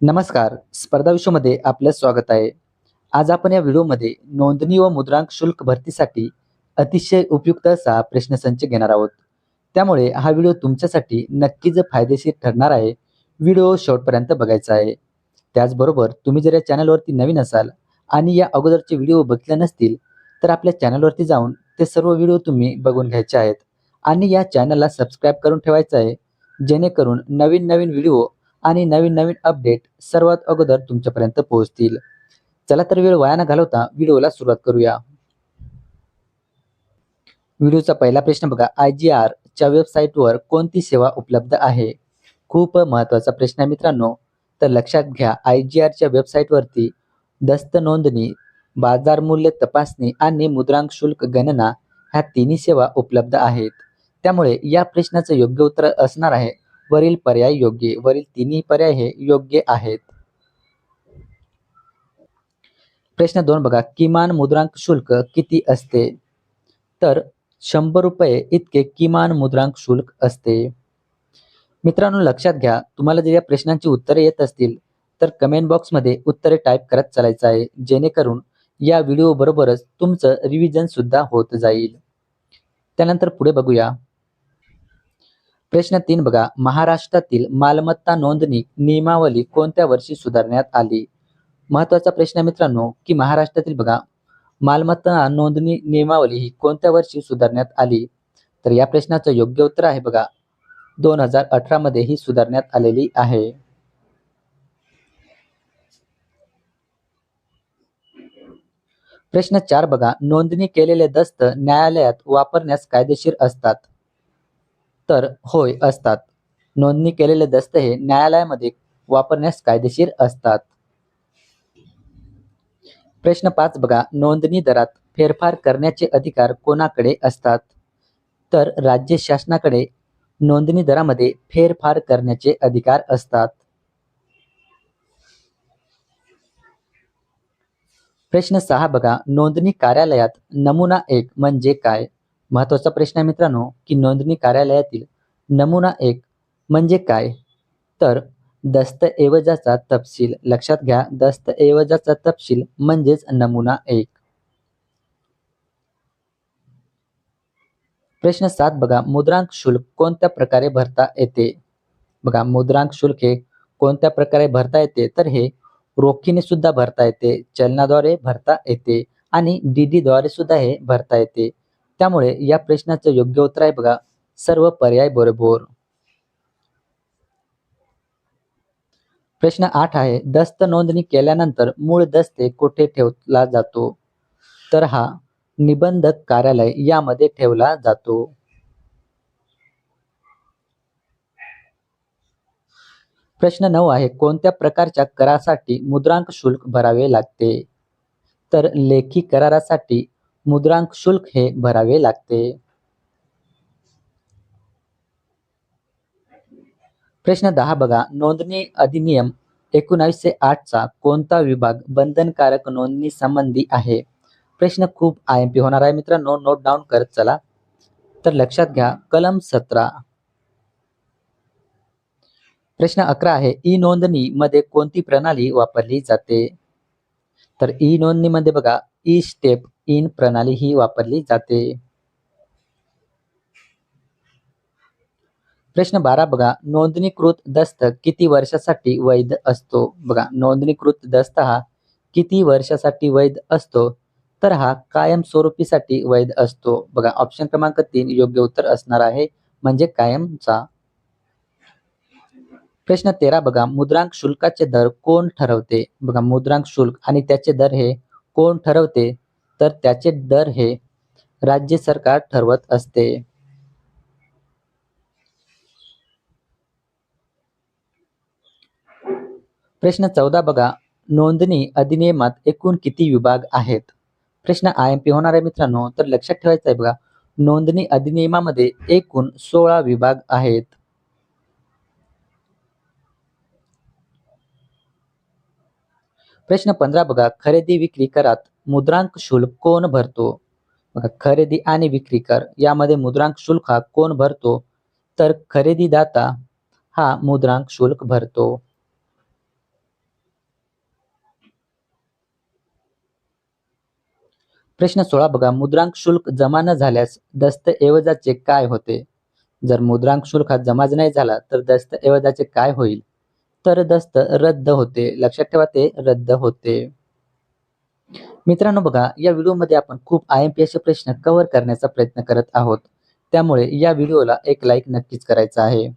नमस्कार. स्पर्धा विश्वमध्ये आपलं स्वागत आहे. आज आपण या व्हिडिओमध्ये नोंदणी व मुद्रांक शुल्क भरतीसाठी अतिशय उपयुक्त असा प्रश्नसंच घेणार आहोत. त्यामुळे हा व्हिडिओ तुमच्यासाठी नक्कीच फायदेशीर ठरणार आहे. व्हिडिओ शेवटपर्यंत बघायचा आहे. त्याचबरोबर तुम्ही जर या चॅनलवरती नवीन असाल आणि या अगोदरचे व्हिडिओ बघितले नसतील तर आपल्या चॅनलवरती जाऊन ते सर्व व्हिडिओ तुम्ही बघून घ्यायचे आहेत. आणि या चॅनलला सबस्क्राईब करून ठेवायचं आहे. जेणेकरून नवीन नवीन व्हिडिओ आणि नवीन नवीन अपडेट सर्वात अगोदर तुमच्यापर्यंत पोहोचतील. चला तर वेळ वाया न घालवता व्हिडिओला सुरुवात करूया. व्हिडिओचा पहिला प्रश्न बघा. आय जी आरच्या वेबसाईटवर कोणती सेवा उपलब्ध आहे? खूप महत्त्वाचा प्रश्न आहे मित्रांनो. तर लक्षात घ्या आय जी आरच्या वेबसाईटवरती दस्त नोंदणी बाजार मूल्य तपासणी आणि मुद्रांक शुल्क गणना ह्या तिन्ही सेवा उपलब्ध आहेत. त्यामुळे या प्रश्नाचं योग्य उत्तर असणार आहे. वरील पर्याय योग्य वरील तिन्ही पर्याय हे योग्य आहेत. प्रश्न दोन बघा किमान मुद्रांक शुल्क किती असते? तर शंभर रुपये इतके किमान मुद्रांक शुल्क असते. मित्रांनो लक्षात घ्या तुम्हाला जर या प्रश्नांची उत्तरे येत असतील तर कमेंट बॉक्समध्ये उत्तरे टाईप करत चालायचं आहे जेणेकरून या व्हिडिओ बरोबरच तुमचं रिव्हिजन सुद्धा होत जाईल. त्यानंतर पुढे बघूया. प्रश्न तीन बघा. महाराष्ट्रातील मालमत्ता नोंदणी नियमावली कोणत्या वर्षी सुधारण्यात आली? महत्त्वाचा प्रश्न मित्रांनो की महाराष्ट्रातील बघा मालमत्ता नोंदणी नियमावली ही कोणत्या वर्षी सुधारण्यात आली? तर या प्रश्नाचं योग्य उत्तर आहे बघा. दोन हजार अठरा मध्ये ही सुधारण्यात आलेली आहे. प्रश्न चार बघा. नोंदणी केलेले दस्त न्यायालयात वापरण्यास कायदेशीर असतात. तर होय असतात. नोंदणी केलेले दस्त हे न्यायालयामध्ये वापरण्यास कायदेशीर असतात. प्रश्न पाच बघा. नोंदणी दरात फेरफार करण्याचे अधिकार कोणाकडे असतात? तर राज्य शासनाकडे नोंदणी दरामध्ये फेरफार करण्याचे अधिकार असतात. प्रश्न सहा बघा. नोंदणी कार्यालयात नमुना एक म्हणजे काय? महत्त्वाचा प्रश्न आहे मित्रांनो की नोंदणी कार्यालयातील नमुना एक म्हणजे काय? तर दस्तऐवजाचा तपशील लक्षात घ्या. दस्तऐवजाचा तपशील म्हणजेच नमुना एक. प्रश्न सात बघा. मुद्रांक शुल्क कोणत्या प्रकारे भरता येते? बघा मुद्रांक शुल्क हे कोणत्या प्रकारे भरता येते? तर हे रोखीने सुद्धा भरता येते चलनाद्वारे भरता येते आणि डीडी द्वारे सुद्धा हे भरता येते. त्यामुळे या प्रश्नाचं योग्य उत्तर आहे बघा. सर्व पर्याय बरोबर. प्रश्न आठ आहे दस्त नोंदणी केल्यानंतर मूळ दस्ते कुठे ठेवला जातो? तर हा निबंधक कार्यालय यामध्ये ठेवला जातो. प्रश्न नऊ आहे कोणत्या प्रकारच्या करासाठी मुद्रांक शुल्क भरावे लागते? तर लेखी करारासाठी मुद्रांक शुल्क हे भरावे लागते. प्रश्न दहा बघा. नोंदणी अधिनियम एकोणावीसशे आठचा कोणता विभाग बंधनकारक नोंदणी संबंधी आहे? प्रश्न खूप आय एम पी होणार आहे मित्रांनो. नोट डाऊन करत चला. तर लक्षात घ्या कलम सतरा. प्रश्न अकरा आहे ई नोंदणी मध्ये कोणती प्रणाली वापरली जाते? तर ई नोंदणीमध्ये बघा ई स्टेप इन प्रणाली ही वापरली जाते. प्रश्न बारा बघा नोंदणीकृत दस्त किती वर्षासाठी वैध असतो? बघा नोंदणीकृत दस्त हा किती वर्षासाठी वैध असतो? तर हा कायमस्वरूपीसाठी वैध असतो. बघा ऑप्शन क्रमांक तीन योग्य उत्तर असणार आहे म्हणजे कायमचा. प्रश्न तेरा बघा मुद्रांक शुल्काचे दर कोण ठरवते? बघा मुद्रांक शुल्क आणि त्याचे दर हे कोण ठरवते? तर त्याचे दर हे राज्य सरकार ठरवत असते. प्रश्न चौदा बघा. नोंदणी अधिनियमात एकूण किती विभाग आहेत? प्रश्न आय एम पी होणार आहे मित्रांनो तर लक्षात ठेवायचं आहे बघा. नोंदणी अधिनियमामध्ये एकूण सोळा विभाग आहेत. प्रश्न पंधरा बघा. खरेदी विक्री करात मुद्रांक शुल्क कोण भरतो? बघा खरेदी आणि विक्री कर यामध्ये मुद्रांक शुल्क हा कोण भरतो? तर खरेदीदाता हा मुद्रांक शुल्क भरतो. प्रश्न सोळा बघा मुद्रांक शुल्क जमा न झाल्यास दस्तऐवजाचे काय होते? जर मुद्रांक शुल्क हा जमा नाही झाला तर दस्तऐवजाचे काय होईल? तर दस्त रद्द होते. लक्षात ठेवा ते रद्द होते. मित्रांनो बघा या व्हिडिओमध्ये आपण खूप आय एम पी एसचे प्रश्न कव्हर करण्याचा प्रयत्न करत आहोत. त्यामुळे या व्हिडिओला एक लाईक नक्कीच करायचा आहे.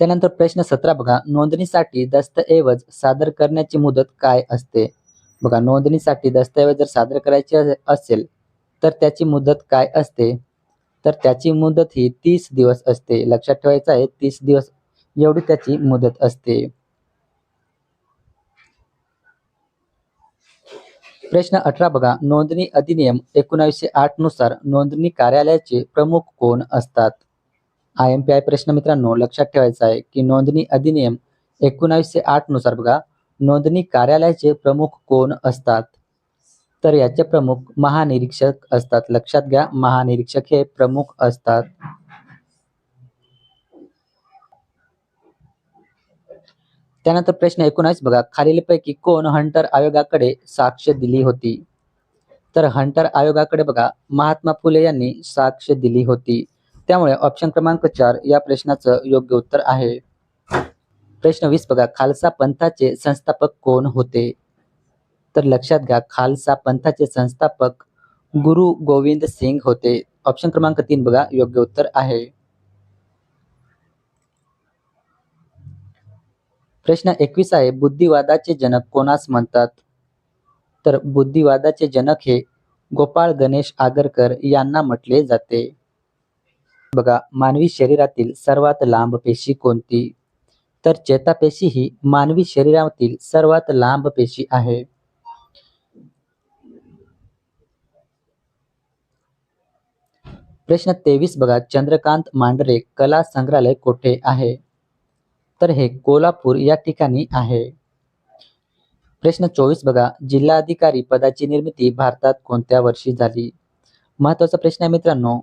त्यानंतर प्रश्न सतरा बघा नोंदणीसाठी दस्तऐवज सादर करण्याची मुदत काय असते? बघा नोंदणीसाठी दस्तऐवज जर सादर करायचे असेल तर त्याची मुदत काय असते? तर त्याची मुदत ही तीस दिवस असते. लक्षात ठेवायचं आहे तीस दिवस एवढी त्याची मुदत असते. प्रश्न अठरा बघा. नोंदणी अधिनियम एकोणावीसशे आठनुसार नोंदणी कार्यालयाचे प्रमुख कोण असतात? आय एम पी आय प्रश्न मित्रांनो लक्षात ठेवायचा आहे की नोंदणी अधिनियम एकोणावीसशे आठनुसार बघा. नोंदणी कार्यालयाचे प्रमुख कोण असतात? तर याचे प्रमुख महानिरीक्षक असतात. लक्षात घ्या महानिरीक्षक हे प्रमुख असतात. त्यानंतर प्रश्न एकोणास. बघा खालीलपैकी कोण हंटर आयोगाकडे साक्ष दिली होती? तर हंटर आयोगाकडे बघा महात्मा फुले यांनी साक्ष दिली होती. त्यामुळे ऑप्शन क्रमांक चार या प्रश्नाचं योग्य उत्तर आहे. प्रश्न वीस बघा खालसा पंथाचे संस्थापक कोण होते? तर लक्षात घ्या खालसा पंथाचे संस्थापक गुरु गोविंद सिंग होते. ऑप्शन क्रमांक तीन बघा योग्य उत्तर आहे. प्रश्न एकवीस आहे बुद्धिवादाचे जनक कोणास म्हणतात? तर बुद्धिवादाचे जनक हे गोपाळ गणेश आगरकर यांना म्हटले जाते. बघा मानवी शरीरातील सर्वात लांब पेशी कोणती? तर चेतापेशी ही मानवी शरीरातील सर्वात लांब पेशी आहे. प्रश्न तेवीस बघा चंद्रकांत मांढरे कला संग्रहालय कोठे आहे? तर हे कोल्हापूर या ठिकाणी आहे. प्रश्न चोवीस बघा. जिल्हाधिकारी पदाची निर्मिती भारतात कोणत्या वर्षी झाली? महत्त्वाचा प्रश्न आहे मित्रांनो.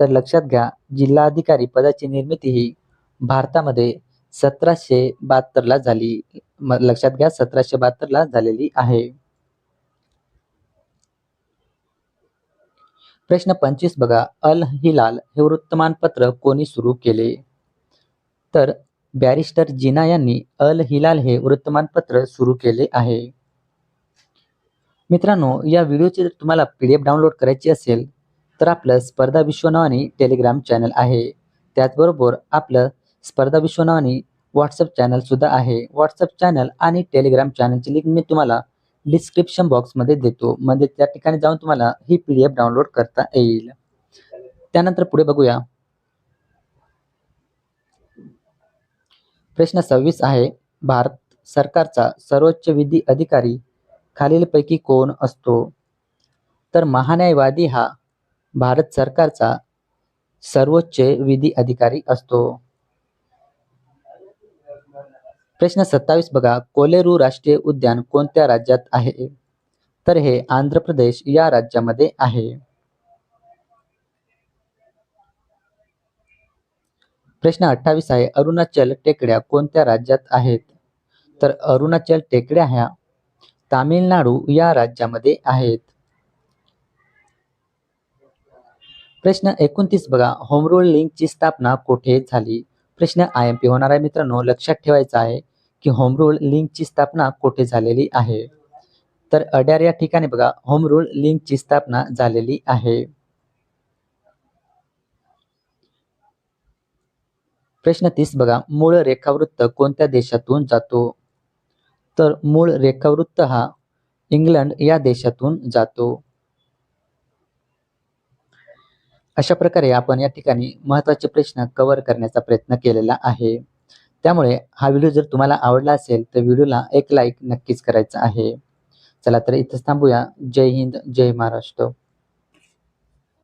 तर लक्षात घ्या जिल्हाधिकारी पदाची निर्मिती ही भारतामध्ये सतराशे बहात्तरला झाली. लक्षात घ्या सतराशे ला झालेली आहे. प्रश्न पंचवीस बघा. अल हिलाल हे वृत्तमानपत्र कोणी सुरू केले? तर बॅरिस्टर जिना यांनी अल हिलाल हे वृत्तमानपत्र सुरू केले आहे. मित्रांनो या व्हिडिओची जर तुम्हाला पी डी एफ डाउनलोड करायची असेल तर आपलं स्पर्धा विश्वनावानी टेलिग्राम चॅनल आहे. त्याचबरोबर आपलं स्पर्धा विश्वनावानी व्हॉट्सअप चॅनलसुद्धा आहे. व्हॉट्सअप चॅनल आणि टेलिग्राम चॅनलची लिंक मी तुम्हाला डिस्क्रिप्शन बॉक्समध्ये देतो. म्हणजे त्या ठिकाणी जाऊन तुम्हाला ही पी डी एफ डाउनलोड करता येईल. त्यानंतर पुढे बघूया. प्रश्न सव्वीस आहे. भारत सरकारचा सर्वोच्च विधी अधिकारी खालीलपैकी कोण असतो? तर महान्यायवादी हा भारत सरकारचा सर्वोच्च विधी अधिकारी असतो. प्रश्न सत्तावीस बघा. कोलेरू राष्ट्रीय उद्यान कोणत्या राज्यात आहे? तर हे आंध्र प्रदेश या राज्यामध्ये आहे. प्रश्न अठ्ठावीस आहे अरुणाचल टेकड्या कोणत्या राज्यात आहेत? तर अरुणाचल टेकड्या ह्या तामिळनाडू या राज्यामध्ये आहेत. प्रश्न एकोणतीस बघा होमरूल लिंकची स्थापना कोठे झाली? प्रश्न आय एम पी होणार आहे मित्रांनो लक्षात ठेवायचा आहे की होम रूल लिंकची स्थापना कोठे झालेली आहे? तर अड्यार या ठिकाणी बघा होम रूल लिंकची स्थापना झालेली आहे. प्रश्न तीस बघा. मूळ रेखावृत्त कोणत्या देशातून जातो? तर मूळ रेखावृत्त हा इंग्लंड या देशातून जातो. अशा प्रकारे आपण या ठिकाणी महत्त्वाचे प्रश्न कव्हर करण्याचा प्रयत्न केलेला आहे. त्यामुळे हा व्हिडिओ जर तुम्हाला आवडला असेल तर व्हिडिओला एक लाईक नक्कीच करायचा आहे. चला तर इथंच थांबूया. जय हिंद जय महाराष्ट्र.